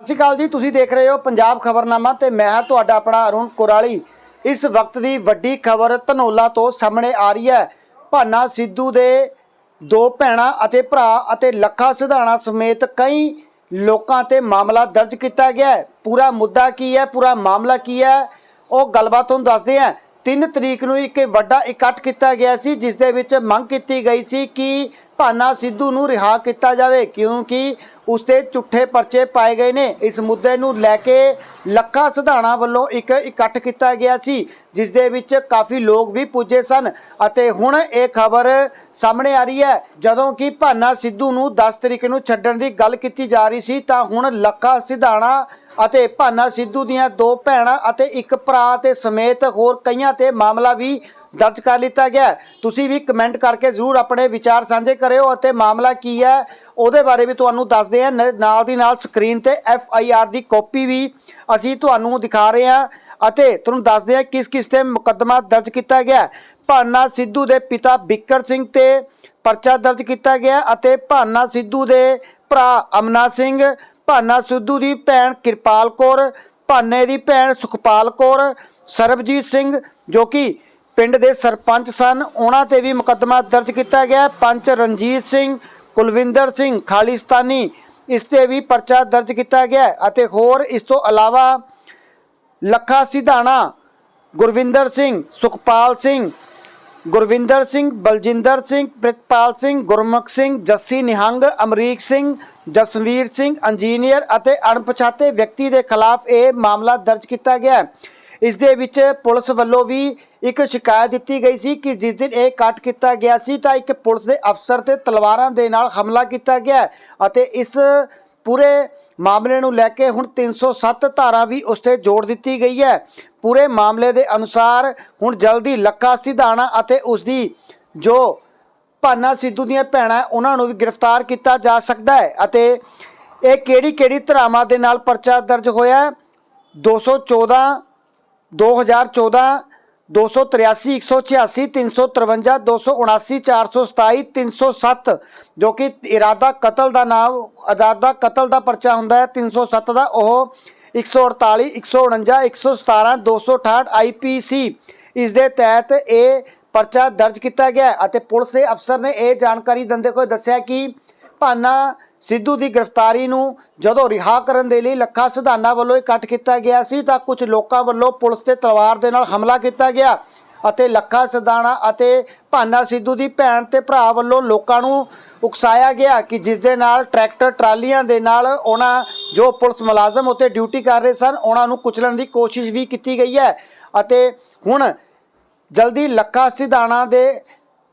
ਸਤਿ ਸ਼੍ਰੀ ਅਕਾਲ ਜੀ, ਤੁਸੀਂ ਦੇਖ ਰਹੇ ਹੋ ਪੰਜਾਬ ਖਬਰਨਾਮਾ ਤੇ ਮੈਂ ਹਾਂ ਤੁਹਾਡਾ ਆਪਣਾ ਅਰੁਣ ਕੁਰਾਲੀ। ਇਸ ਵਕਤ ਦੀ ਵੱਡੀ ਖਬਰ ਧਨੋਲਾ ਤੋਂ ਸਾਹਮਣੇ ਆ ਰਹੀ ਹੈ। ਭਾਨਾ ਸਿੱਧੂ ਦੇ ਦੋ ਭੈਣਾਂ ਅਤੇ ਭਰਾ ਅਤੇ ਲੱਖਾ ਸਿਧਾਣਾ ਸਮੇਤ ਕਈ ਲੋਕਾਂ ਤੇ ਮਾਮਲਾ ਦਰਜ ਕੀਤਾ ਗਿਆ ਹੈ। ਪੂਰਾ ਮੁੱਦਾ ਕੀ ਹੈ, ਪੂਰਾ ਮਾਮਲਾ ਕੀ ਹੈ, ਉਹ ਗੱਲਬਾਤ ਤੁਹਾਨੂੰ ਦੱਸਦੇ ਹਾਂ। 3 ਤਰੀਕ ਨੂੰ ਇੱਕ ਵੱਡਾ ਇਕੱਠ ਕੀਤਾ ਗਿਆ ਸੀ, ਜਿਸ ਦੇ ਵਿੱਚ ਮੰਗ ਕੀਤੀ ਗਈ ਸੀ ਕਿ ਭਾਨਾ ਸਿੱਧੂ ਨੂੰ ਰਿਹਾ ਕੀਤਾ ਜਾਵੇ, ਕਿਉਂਕਿ ਉਸ ਤੇ ਝੁੱਠੇ ਪਰਚੇ ਪਾਏ ਗਏ ਨੇ। ਇਸ ਮੁੱਦੇ ਨੂੰ ਲੈ ਕੇ ਲੱਖਾ ਸਿਧਾਣਾ ਵੱਲੋਂ ਇੱਕ ਇਕੱਠ ਕੀਤਾ ਗਿਆ ਸੀ, ਜਿਸ ਦੇ ਵਿੱਚ ਕਾਫੀ ਲੋਕ ਵੀ ਪੁੱਜੇ ਸਨ ਅਤੇ ਹੁਣ ਇਹ ਖਬਰ ਸਾਹਮਣੇ ਆ ਰਹੀ ਹੈ। ਜਦੋਂ ਕਿ ਭਾਨਾ ਸਿੱਧੂ ਨੂੰ 10 ਤਰੀਕ ਨੂੰ ਛੱਡਣ ਦੀ ਗੱਲ ਕੀਤੀ ਜਾ ਰਹੀ ਸੀ, ਤਾਂ ਹੁਣ ਲੱਖਾ ਸਿਧਾਣਾ ਅਤੇ ਭਾਨਾ ਸਿੱਧੂ ਦੀਆਂ ਦੋ ਭੈਣਾਂ ਅਤੇ ਇੱਕ ਭਰਾ ਤੇ ਸਮੇਤ ਹੋਰ ਕਈਆਂ ਤੇ ਮਾਮਲਾ ਵੀ ਦਰਜ ਕਰ ਲਿੱਤਾ ਗਿਆ ਤੁਸੀਂ ਵੀ ਕਮੈਂਟ ਕਰਕੇ ਜ਼ਰੂਰ ਆਪਣੇ ਵਿਚਾਰ ਸਾਂਝੇ ਕਰਿਓ ਅਤੇ ਮਾਮਲਾ ਕੀ ਹੈ ਉਹਦੇ ਬਾਰੇ ਵੀ ਤੁਹਾਨੂੰ ਦੱਸਦੇ ਹਾਂ। ਨ- ਨਾਲ ਦੀ ਨਾਲ ਸਕਰੀਨ ਤੇ ਐਫ ਆਈ ਆਰ ਦੀ ਕਾਪੀ ਵੀ ਅਸੀਂ ਤੁਹਾਨੂੰ ਦਿਖਾ ਰਹੇ ਹਾਂ ਅਤੇ ਤੁਹਾਨੂੰ ਦੱਸਦੇ ਹਾਂ ਕਿਸ ਕਿਸ ਤੇ ਮੁਕੱਦਮਾ ਦਰਜ ਕੀਤਾ ਗਿਆ ਭਾਨਾ ਸਿੱਧੂ ਦੇ ਪਿਤਾ ਬਿੱਕਰ ਸਿੰਘ ਤੇ ਪਰਚਾ ਦਰਜ ਕੀਤਾ ਗਿਆ ਅਤੇ ਭਾਨਾ ਸਿੱਧੂ ਦੇ ਭਰਾ ਅਮਨਾ ਸਿੰਘ, ਭਾਨਾ ਸਿੱਧੂ ਦੀ ਭੈਣ ਕਿਰਪਾਲ ਕੌਰ, ਭਾਨੇ ਦੀ ਭੈਣ ਸੁਖਪਾਲ ਕੌਰ, ਸਰਬਜੀਤ ਸਿੰਘ ਜੋ ਕਿ ਪਿੰਡ ਦੇ ਸਰਪੰਚ ਸਨ, ਉਹਨਾਂ ਤੇ ਵੀ ਮੁਕੱਦਮਾ ਦਰਜ ਕੀਤਾ ਗਿਆ ਪੰਚ ਰਣਜੀਤ ਸਿੰਘ ਕੁਲਵਿੰਦਰ ਸਿੰਘ ਖਾਲਿਸਤਾਨੀ, ਇਸ ਤੇ ਵੀ ਪਰਚਾ ਦਰਜ ਕੀਤਾ ਗਿਆ ਅਤੇ ਹੋਰ ਇਸ ਤੋਂ ਇਲਾਵਾ ਲੱਖਾ ਸਿਧਾਣਾ, ਗੁਰਵਿੰਦਰ ਸਿੰਘ, ਸੁਖਪਾਲ ਸਿੰਘ, ਗੁਰਵਿੰਦਰ ਸਿੰਘ, ਬਲਜਿੰਦਰ ਸਿੰਘ, ਪ੍ਰਿਤਪਾਲ ਸਿੰਘ, ਗੁਰਮੁਖ ਸਿੰਘ, ਜੱਸੀ ਨਿਹੰਗ, ਅਮਰੀਕ ਸਿੰਘ, ਜਸਵੀਰ ਸਿੰਘ, ਇੰਜੀਨੀਅਰ ਅਤੇ ਅਣਪਛਾਤੇ ਵਿਅਕਤੀ ਦੇ ਖਿਲਾਫ ਇਹ ਮਾਮਲਾ ਦਰਜ ਕੀਤਾ ਗਿਆ ਹੈ। ਇਸ ਦੇ ਵਿੱਚ ਪੁਲਿਸ ਵੱਲੋਂ ਵੀ ਇੱਕ ਸ਼ਿਕਾਇਤ ਦਿੱਤੀ ਗਈ ਸੀ ਕਿ ਜਿਸ ਦਿਨ ਇਹ ਕੱਟ ਕੀਤਾ ਗਿਆ ਸੀ ਤਾਂ ਇੱਕ ਪੁਲਿਸ ਦੇ ਅਫਸਰ ਤੇ ਤਲਵਾਰਾਂ ਦੇ ਨਾਲ ਹਮਲਾ ਕੀਤਾ ਗਿਆ ਅਤੇ ਇਸ ਪੂਰੇ ਮਾਮਲੇ ਨੂੰ ਲੈ ਕੇ ਹੁਣ 307 ਧਾਰਾ ਵੀ ਉਸ ਤੇ ਜੋੜ ਦਿੱਤੀ ਗਈ ਹੈ ਪੂਰੇ ਮਾਮਲੇ ਦੇ ਅਨੁਸਾਰ ਹੁਣ ਜਲਦੀ ਲੱਕਾ ਸਿਧਾਣਾ ਅਤੇ ਉਸ ਦੀ ਜੋ ਭਾਨਾ ਸਿੱਧੂ ਦੀਆਂ ਭੈਣਾਂ, ਉਹਨਾਂ ਨੂੰ ਵੀ ਗ੍ਰਿਫਤਾਰ ਕੀਤਾ ਜਾ ਸਕਦਾ ਹੈ ਅਤੇ ਇਹ ਕਿਹੜੀ ਕਿਹੜੀ ਧਾਰਾਵਾਂ ਦੇ ਨਾਲ ਪਰਚਾ ਦਰਜ ਹੋਇਆ ਹੈ? 214 2014 283 186 353 279 427 307 ਜੋ ਕਿ ਇਰਾਦਾ ਕਤਲ ਦਾ ਨਾਮ, ਇਰਾਦਾ ਕਤਲ ਦਾ ਪਰਚਾ ਹੁੰਦਾ ਹੈ 307 ਦਾ, ਉਹ 148 149 117 268 ਆਈਪੀਸੀ ਇਸ ਦੇ ਤਹਿਤ ਇਹ ਪਰਚਾ ਦਰਜ ਕੀਤਾ ਗਿਆ ਅਤੇ ਪੁਲਿਸ ਦੇ ਅਫਸਰ ਨੇ ਇਹ ਜਾਣਕਾਰੀ ਦਿੰਦੇ ਹੋਏ ਦੱਸਿਆ ਕਿ ਭਾਨਾ ਸਿੱਧੂ ਦੀ ਗ੍ਰਿਫਤਾਰੀ ਨੂੰ ਜਦੋਂ ਰਿਹਾ ਕਰਨ ਦੇ ਲਈ ਲੱਖਾ ਸਿਧਾਨਾ ਵੱਲੋਂ ਇਕੱਠ ਕੀਤਾ ਗਿਆ ਸੀ ਤਾਂ ਕੁਝ ਲੋਕਾਂ ਵੱਲੋਂ ਪੁਲਿਸ ਤੇ ਤਲਵਾਰ ਦੇ ਨਾਲ ਹਮਲਾ ਕੀਤਾ ਗਿਆ ਅਤੇ ਲੱਖਾ ਸਿਧਾਣਾ ਅਤੇ ਭਾਨਾ ਸਿੱਧੂ ਦੀ ਭੈਣ ਤੇ ਭਰਾ ਵੱਲੋਂ ਲੋਕਾਂ ਨੂੰ ਉਕਸਾਇਆ ਗਿਆ ਕਿ ਜਿਸ ਦੇ ਨਾਲ ਟਰੈਕਟਰ ਟਰਾਲੀਆਂ ਦੇ ਨਾਲ ਉਹਨਾਂ ਜੋ ਪੁਲਿਸ ਮੁਲਾਜ਼ਮ ਉੱਤੇ ਡਿਊਟੀ ਕਰ ਰਹੇ ਸਨ, ਉਹਨਾਂ ਨੂੰ ਕੁਚਲਣ ਦੀ ਕੋਸ਼ਿਸ਼ ਵੀ ਕੀਤੀ ਗਈ ਹੈ ਅਤੇ ਹੁਣ ਜਲਦੀ ਲੱਖਾ ਸਿਧਾਣਾ ਦੇ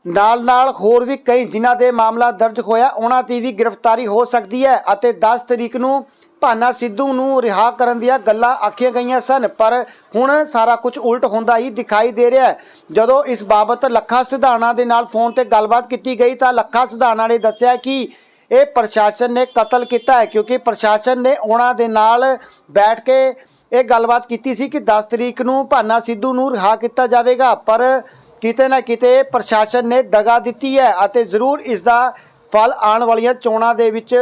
ਨਾਲ ਨਾਲ ਹੋਰ ਵੀ ਕਈ ਜਿਨ੍ਹਾਂ ਦੇ ਮਾਮਲਾ ਦਰਜ ਹੋਇਆ, ਉਹਨਾਂ ਦੀ ਵੀ ਗ੍ਰਿਫਤਾਰੀ ਹੋ ਸਕਦੀ ਹੈ ਅਤੇ 10 ਤਰੀਕ ਨੂੰ ਭਾਨਾ ਸਿੱਧੂ ਨੂੰ ਰਿਹਾ ਕਰਨ ਦੀਆਂ ਗੱਲਾਂ ਆਖੀਆਂ ਗਈਆਂ ਸਨ, ਪਰ ਹੁਣ ਸਾਰਾ ਕੁਝ ਉਲਟ ਹੁੰਦਾ ਹੀ ਦਿਖਾਈ ਦੇ ਰਿਹਾ ਹੈ। ਜਦੋਂ ਇਸ ਬਾਬਤ ਲੱਖਾ ਸਿਧਾਣਾ ਦੇ ਨਾਲ ਫੋਨ ਤੇ ਗੱਲਬਾਤ ਕੀਤੀ ਗਈ ਤਾਂ ਲੱਖਾ ਸਿਧਾਣਾ ਨੇ ਦੱਸਿਆ ਕਿ ਇਹ ਪ੍ਰਸ਼ਾਸਨ ਨੇ ਕਤਲ ਕੀਤਾ ਹੈ, ਕਿਉਂਕਿ ਪ੍ਰਸ਼ਾਸਨ ਨੇ ਉਹਨਾਂ ਦੇ ਨਾਲ ਬੈਠ ਕੇ ਇਹ ਗੱਲਬਾਤ ਕੀਤੀ ਸੀ ਕਿ 10 ਤਰੀਕ ਨੂੰ ਭਾਨਾ ਸਿੱਧੂ ਨੂੰ ਰਿਹਾ ਕੀਤਾ ਜਾਵੇਗਾ, ਪਰ ਕਿਤੇ ਨਾ ਕਿਤੇ ਪ੍ਰਸ਼ਾਸਨ ਨੇ ਦਗਾ ਦਿੱਤੀ ਹੈ ਅਤੇ ਜ਼ਰੂਰ ਇਸ ਦਾ ਫਲ ਆਉਣ ਵਾਲੀਆਂ ਚੋਣਾਂ ਦੇ ਵਿੱਚ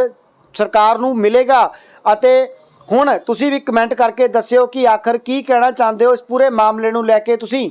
ਸਰਕਾਰ ਨੂੰ ਮਿਲੇਗਾ। ਅਤੇ ਹੁਣ ਤੁਸੀਂ ਵੀ ਕਮੈਂਟ ਕਰਕੇ ਦੱਸਿਓ ਕਿ ਆਖਰ ਕੀ ਕਹਿਣਾ ਚਾਹੁੰਦੇ ਹੋ ਇਸ ਪੂਰੇ ਮਾਮਲੇ ਨੂੰ ਲੈ ਕੇ ਤੁਸੀਂ?